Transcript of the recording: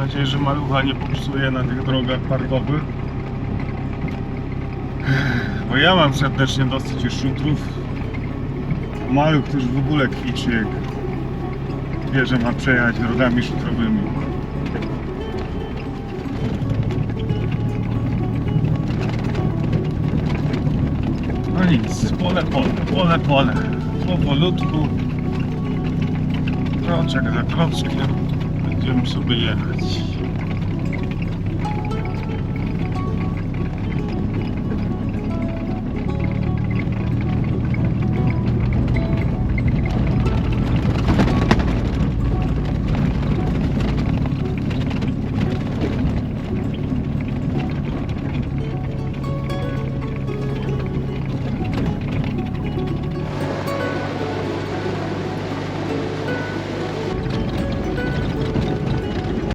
nadzieję, że malucha nie popsuje na tych drogach parkowych. Bo ja mam serdecznie dosyć już szutrów. Maluch już w ogóle kwiczy, jak wie, że ma przejechać drogami szutrowymi. No nic, pole, pole, pole, pole. Powolutku. Kroczek za kroczkiem którym sobie jechać.